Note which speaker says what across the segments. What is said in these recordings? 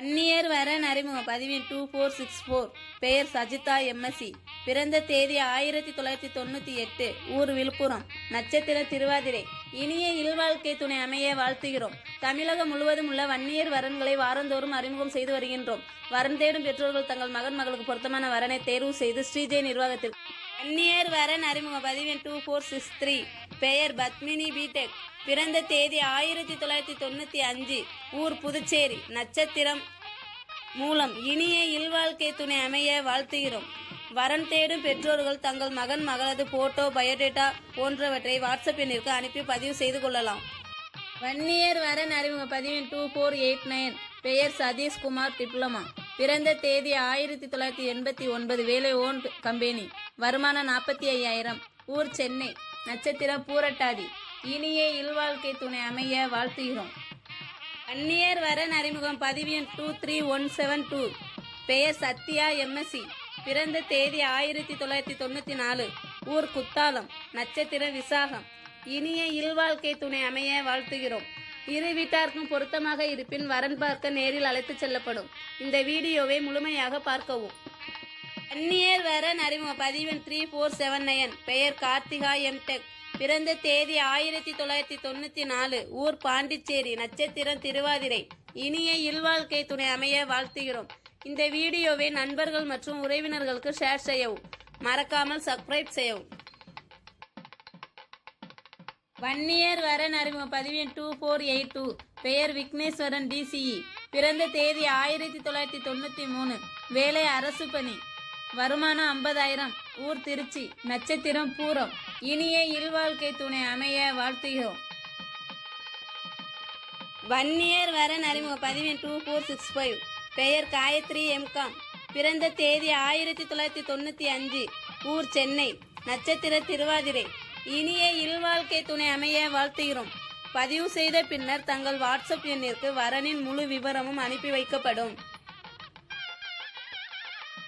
Speaker 1: அந்நியர் வரன் அறிமுகம் பதிவின் டூ ஃபோர் சிக்ஸ் ஃபோர் பெயர் சஜிதா எம்எஸ்சி பிறந்த தேதி ஆயிரத்தி தொள்ளாயிரத்தி தொண்ணூற்றி எட்டு. ஊர் விழுப்புரம். நட்சத்திர திருவாதிரை. இனிய இல்வாழ்க்கை துணை அமைய வாழ்த்துகிறோம். தமிழகம் முழுவதும் உள்ள வன்னியர் வரன்களை வாரந்தோறும் அறிமுகம் செய்து வருகின்றோம். வரன் தேடும் பெற்றோர்கள் தங்கள் மகன் மகளுக்கு பொருத்தமான வரனை தேர்வு செய்து ஸ்ரீஜெய் நிர்வாகத்தில் அந்நியர் வரன் அறிமுக பதிவெண் டூ ஃபோர் சிக்ஸ் த்ரீ பெயர் பத்மினி பிடெக் பிறந்த தேதி ஆயிரத்தி தொள்ளாயிரத்தி தொண்ணூற்றி அஞ்சு. ஊர் புதுச்சேரி. நட்சத்திரம் மூலம் இனிய இல்வாழ்க்கை துணை அமைய வாழ்த்துகிறோம். வரன் தேடும் பெற்றோர்கள் தங்கள் மகன் மகளது போட்டோ பயோடேட்டா போன்றவற்றை வாட்ஸ்அப் எண்ணிற்கு அனுப்பி பதிவு செய்து கொள்ளலாம். வன்னியர் வரன் அறிமுக பதிவின் டூ ஃபோர் எயிட் நைன் பெயர் சதீஷ்குமார் டிப்ளமா. பிறந்த தேதி ஆயிரத்தி தொள்ளாயிரத்தி எண்பத்தி ஒன்பது. வேலை ஓன் கம்பெனி. வருமானம் நாற்பத்தி ஐயாயிரம். ஊர் சென்னை. நட்சத்திரம் பூரட்டாதி. இனிய இல்வாழ்க்கை துணை அமைய வாழ்த்துகிறோம். அந்நியர் வரன் அறிமுகம். பதிவியன் two three one seven two. பெயர் சத்யா எம்எஸ்சி பிறந்த தேதி ஆயிரத்தி தொள்ளாயிரத்தி தொண்ணூற்றி நாலு. ஊர் குத்தாலம். நட்சத்திரம் விசாகம். இனிய இல்வாழ்க்கை துணை அமைய வாழ்த்துகிறோம். இரு வீட்டாருக்கும் பொருத்தமாக இருப்பின் வரன் பார்க்க நேரில் அழைத்துச் செல்லப்படும். இந்த வீடியோவை முழுமையாக பார்க்கவும். அந்நியர் வரன் அறிமுக பதிவெண் த்ரீ ஃபோர் செவன் நயன் பெயர் கார்த்திகா எம்டெக் பிறந்த தேதி ஆயிரத்தி தொள்ளாயிரத்தி தொண்ணூற்றி நாலு ஊர் பாண்டிச்சேரி நட்சத்திரம் திருவாதிரை. இனிய இல்வாழ்க்கை துணை அமைய வாழ்த்துகிறோம். இந்த வீடியோவை நண்பர்கள் மற்றும் உறவினர்களுக்கு ஷேர் செய்யவும். மறக்காமல் சப்ஸ்கிரைப் செய்யவும். வன்னியர் வரன் அறிமுக பதிவின் டூ ஃபோர் எயிட் டூ பெயர் விக்னேஸ்வரன் டிசிஇ பிறந்த தேதி ஆயிரத்தி தொள்ளாயிரத்தி தொண்ணூற்றி மூணு. வேலை அரசு பணி. வருமானம் ஐம்பதாயிரம். ஊர் திருச்சி. நட்சத்திரம் பூரம். இனிய இல்வாழ்க்கை துணை அமைய வாழ்த்துகிறோம். வன்னியர் வரன் அறிமுக பதிவின் டூ ஃபோர் சிக்ஸ் ஃபைவ் பெயர் காயத்ரி எம்காம் பிறந்த தேதி ஆயிரத்தி தொள்ளாயிரத்தி தொண்ணூற்றி அஞ்சு. ஊர் சென்னை. நட்சத்திர திருவாதிரை. இனிய இல்வாழ்க்கை துணை அமைய வாழ்த்துகிறோம். பதிவு செய்த பின்னர் தங்கள் வாட்ஸ்அப் எண்ணிற்கு வரனின் முழு விவரமும் அனுப்பி வைக்கப்படும்.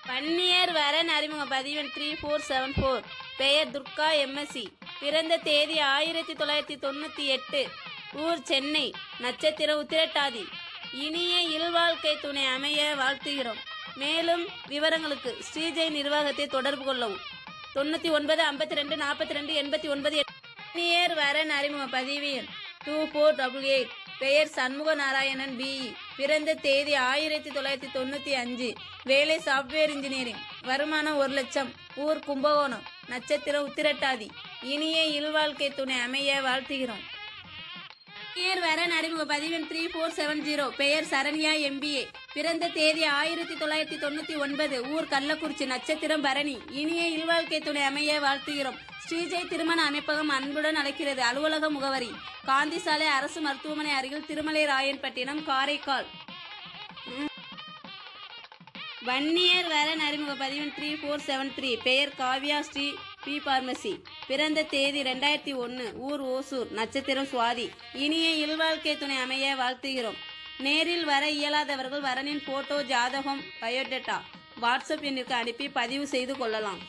Speaker 1: பன்னியர் வரன் அறிமுக பதிவெண் த்ரீ ஃபோர் செவன் ஃபோர். பெயர் துர்கா எம்எஸ்சி பிறந்த தேதி ஆயிரத்தி தொள்ளாயிரத்தி தொண்ணூற்றி எட்டு. ஊர் சென்னை நட்சத்திர உத்திரட்டாதி. இனிய இல்வாழ்க்கை துணை அமைய வாழ்த்துகிறோம். மேலும் விவரங்களுக்கு ஸ்ரீஜெய் நிர்வாகத்தை தொடர்பு கொள்ளவும். தொண்ணூற்றி ஒன்பது ஐம்பத்தி ரெண்டு நாற்பத்தி ரெண்டு எண்பத்தி ஒன்பது பன்னியர் வரன் அறிமுக பதிவு டூ ஃபோர் டபுள் எயிட். பெயர் சண்முக நாராயணன் பிஇ பிறந்த தேதி ஆயிரத்தி தொள்ளாயிரத்தி தொண்ணூற்றி அஞ்சு. வேலை சாஃப்ட்வேர் இன்ஜினியரிங் வருமானம் ஒரு லட்சம். ஊர் கும்பகோணம். நட்சத்திரம் உத்திரட்டாதி. இனிய இல்வாழ்க்கை துணை அமைய வாழ்த்துகிறோம். நியர் வரன் அறிமுக பதிவெண் த்ரீ ஃபோர் செவன் ஜீரோ பெயர் சரண்யா எம்பிஏ பிறந்த தேதி ஆயிரத்தி தொள்ளாயிரத்தி தொண்ணூற்றி ஒன்பது. ஊர் கள்ளக்குறிச்சி நட்சத்திரம் பரணி. இனிய இல்வாழ்க்கை துணை அமைய வாழ்த்துகிறோம். ஸ்ரீஜெய் திருமண அமைப்பகம் அன்புடன் அழைக்கிறது. அலுவலக முகவரி காந்தி சாலை அரசு மருத்துவமனை அருகில் திருமலை ராயன்பட்டினம் காரைக்கால். வன்னியர் வரன் அறிமுக பதிவெண் த்ரீ ஃபோர் செவன் த்ரீ பெயர் காவ்யா ஸ்ரீ பி பார்மசி. பிறந்த தேதி ரெண்டாயிரத்தி ஒன்று ஊர் ஓசூர் நட்சத்திரம் சுவாதி. இனிய இல்வாழ்க்கை துணை அமைய வாழ்த்துகிறோம். நேரில் வர இயலாதவர்கள் வரனின் போட்டோ ஜாதகம் பயோடேட்டா வாட்ஸ்அப் எண்ணிற்கு அனுப்பி பதிவு செய்து கொள்ளலாம்.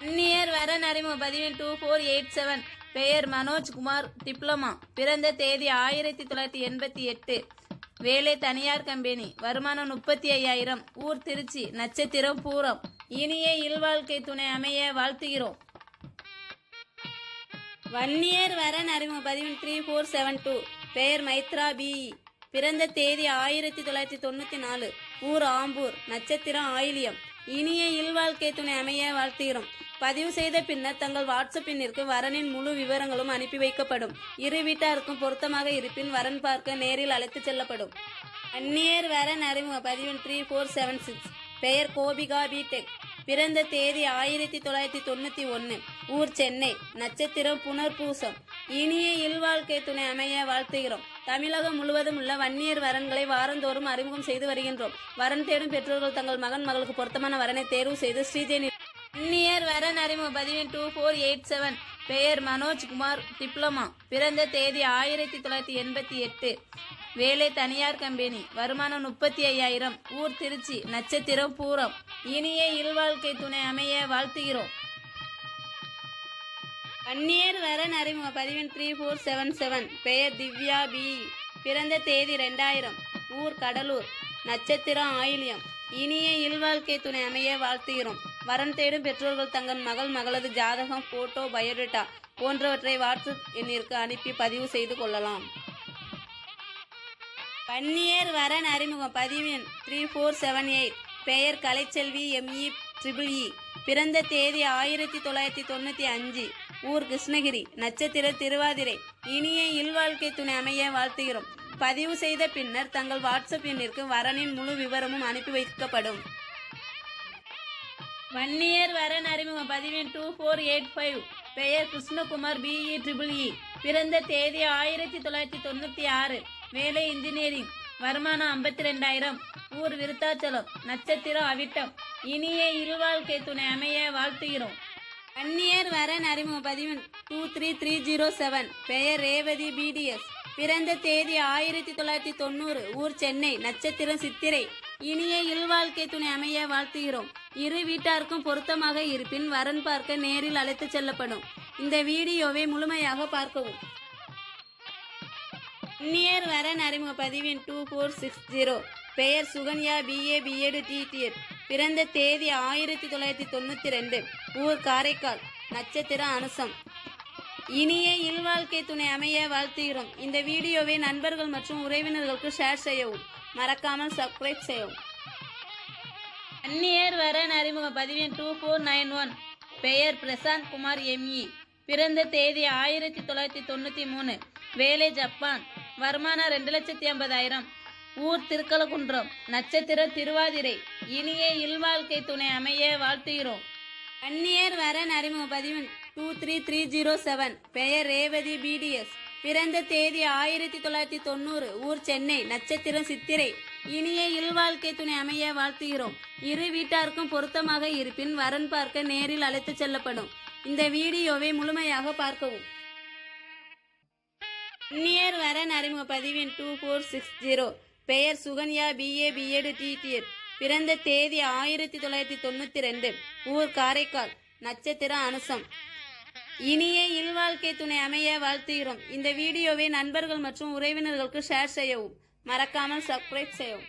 Speaker 1: அந்நியர் வரன் அறிமுக பதிவின் டூ ஃபோர் எயிட் செவன் பெயர் மனோஜ் குமார் டிப்ளமா பிறந்த தேதி ஆயிரத்தி தொள்ளாயிரத்தி எண்பத்தி எட்டு. வேலை தனியார் கம்பெனி. வருமானம் முப்பத்தி ஐயாயிரம். ஊர் திருச்சி. நட்சத்திரம் பூரம். இனிய இல்வாழ்க்கை துணை அமைய வாழ்த்துகிறோம். வன்னியர் வரன் அறிமுக பதிவின் த்ரீ ஃபோர் செவன் டூ பெயர் மைத்ரா பி. பிறந்த தேதி ஆயிரத்தி தொள்ளாயிரத்தி தொண்ணூற்றி நாலு. ஊர் ஆம்பூர் நட்சத்திரம் ஆயிலியம். இனிய இல்வாழ்க்கை துணை அமைய வாழ்த்துகிறோம். பதிவு செய்த பின்னர் தங்கள் வாட்ஸ்அப் எண்ணிற்கு வரனின் முழு விவரங்களும் அனுப்பி வைக்கப்படும். இரு வீட்டாருக்கும் பொருத்தமாக இருப்பின் வரன் பார்க்க நேரில் அழைத்துச் செல்லப்படும். அந்நியர் வரன் அறிமுக பதிவெண் த்ரீ ஃபோர் செவன் சிக்ஸ் பெயர் கோபிகா பிடெக் பிறந்த தேதி ஆயிரத்தி தொள்ளாயிரத்தி தொண்ணூற்றி ஒன்று ஊர் சென்னை. நட்சத்திரம் புனர்பூசம். இனிய இல்வாழ்க்கை துணை அமைய வாழ்த்துகிறோம். தமிழகம் முழுவதும் உள்ள வன்னியர் வரன்களை வாரந்தோறும் அறிமுகம் செய்து வருகின்றோம். வரன் தேடும் பெற்றோர்கள் தங்கள் மகன் மகளுக்கு பொருத்தமான வரனை தேர்வு செய்து ஸ்ரீஜெனி வன்னியர் வரன் அறிமுக பதிவின் டூ ஃபோர் எயிட் செவன் பெயர் மனோஜ் குமார் டிப்ளமா. பிறந்த தேதி ஆயிரத்தி தொள்ளாயிரத்தி எண்பத்தி எட்டு. வேலை தனியார் கம்பெனி. வருமானம் முப்பத்தி ஐயாயிரம். ஊர் திருச்சி. நட்சத்திரம் பூரம். இனிய இல்வாழ்க்கை துணை அமைய வாழ்த்துகிறோம். அந்நியர் வரன் அறிமுக. பதிவின் த்ரீ ஃபோர் செவன் செவன் பெயர் திவ்யா பி. பிறந்த தேதி ரெண்டாயிரம் ஊர் கடலூர். நட்சத்திரம் ஆயில்யம். இனிய இல்வாழ்க்கை துணை அமைய வாழ்த்துகிறோம். வரன் தேடும் பெற்றோர்கள் தங்கள் மகள் மகளது ஜாதகம் போட்டோ பயோடேட்டா போன்றவற்றை வாட்ஸ்அப் எண்ணிற்கு அனுப்பி பதிவு செய்து கொள்ளலாம். பன்னியர் வரன் அறிமுகம். பதிவு எண் த்ரீ ஃபோர் செவன் எயிட் பெயர் கலைச்செல்வி எம்இ ட்ரிபிள் இ பிறந்த தேதி ஆயிரத்தி தொள்ளாயிரத்தி தொண்ணூற்றி அஞ்சு. ஊர் கிருஷ்ணகிரி. நட்சத்திர திருவாதிரை. இனிய இல்வாழ்க்கை துணை அமைய வாழ்த்துகிறோம். பதிவு செய்த பின்னர் தங்கள் வாட்ஸ்அப் எண்ணிற்கு வரனின் முழு விவரமும் அனுப்பி வைக்கப்படும். வன்னியர் வரன் அறிமுகம் பதிவெண் டூ ஃபோர் எயிட் ஃபைவ் பெயர் கிருஷ்ணகுமார் பிஇ ட்ரிபிள் இ பிறந்த தேதி ஆயிரத்தி தொள்ளாயிரத்தி தொண்ணூற்றி ஆறு. வேலை இன்ஜினியரிங் வருமானம் ஐம்பத்தி ரெண்டாயிரம் ஊர் விருத்தாச்சலம். நட்சத்திரம் அவிட்டம். இனிய இருவாழ்க்கை துணை அமைய வாழ்த்துகிறோம். அந்நியர் வரன் அறிமுக பதிவு two three three zero seven பெயர் ரேவதி பிடிஎஸ் பிறந்த தேதி ஆயிரத்தி தொள்ளாயிரத்தி தொண்ணூறு. ஊர் சென்னை. நட்சத்திரம் சித்திரை. இனிய இல்வாழ்க்கை துணை அமைய வாழ்த்துகிறோம். இரு வீட்டாருக்கும் பொருத்தமாக இருப்பின் வரன் பார்க்க நேரில் அழைத்து செல்லப்படும். இந்த வீடியோவை முழுமையாக பார்க்கவும். நியர் வரன் அறிமுக பதிவின் டூ ஃபோர் சிக்ஸ் ஜீரோ. பெயர் சுகன்யா பிஏ பிஎடு டிடிஎட் பிறந்த தேதி ஆயிரத்தி தொள்ளாயிரத்தி தொண்ணூற்றி ரெண்டு. ஊர் காரைக்கால். நட்சத்திரம் அனுசம். இனிய இல்வாழ்க்கை துணை அமைய வாழ்த்துகிறோம். இந்த வீடியோவை நண்பர்கள் மற்றும் உறவினர்களுக்கு ஷேர் செய்யவும். மறக்காமல் சப்ஸ்கிரைப் செய்யவும். அந்நியர் வரன் அறிமுக பதிவின் டூ ஃபோர் நைன் ஒன் பெயர் பிரசாந்த் குமார் எம்இ பிறந்த தேதி ஆயிரத்தி தொள்ளாயிரத்தி தொண்ணூற்றி மூணு. வேலை ஜப்பான். வருமானம் ரெண்டு லட்சத்தி ஐம்பதாயிரம். ஊர் திருக்கலகுன்றம் நட்சத்திர திருவாதிரை. இனிய இல்வாழ்க்கை துணை அமைய வாழ்த்துகிறோம். அந்நியர் வரன் அறிமுக பதிவு two three three zero seven பெயர் ரேவதி பிடிஎஸ் பிறந்த தேதி ஆயிரத்தி தொள்ளாயிரத்தி தொண்ணூறு ஊர் சென்னை நட்சத்திரம் சித்திரை. இனிய இல்வாழ்க்கை துணை அமைய வாழ்த்துகிறோம். இரு வீட்டாருக்கும் பொருத்தமாக இருப்பின் வரன் பார்க்க நேரில் அழைத்து செல்லப்படும். இந்த வீடியோவை முழுமையாக பார்க்கவும். நியர் வரன் அறிமுக பதிவின் டூ ஃபோர் சிக்ஸ் ஜீரோ. பெயர் சுகன்யா பிஏ பிஎடு டிடிஎட் பிறந்த தேதி ஆயிரத்தி தொள்ளாயிரத்தி தொண்ணூற்றி ரெண்டு ஊர் காரைக்கால் நட்சத்திரம் அனுசம். இனிய இல்வாழ்க்கை துணை அமைய வாழ்த்துகிறோம். இந்த வீடியோவை நண்பர்கள் மற்றும் உறவினர்களுக்கு ஷேர் செய்யவும் மறக்காமல் சப்ஸ்கிரைப் செய்யவும்.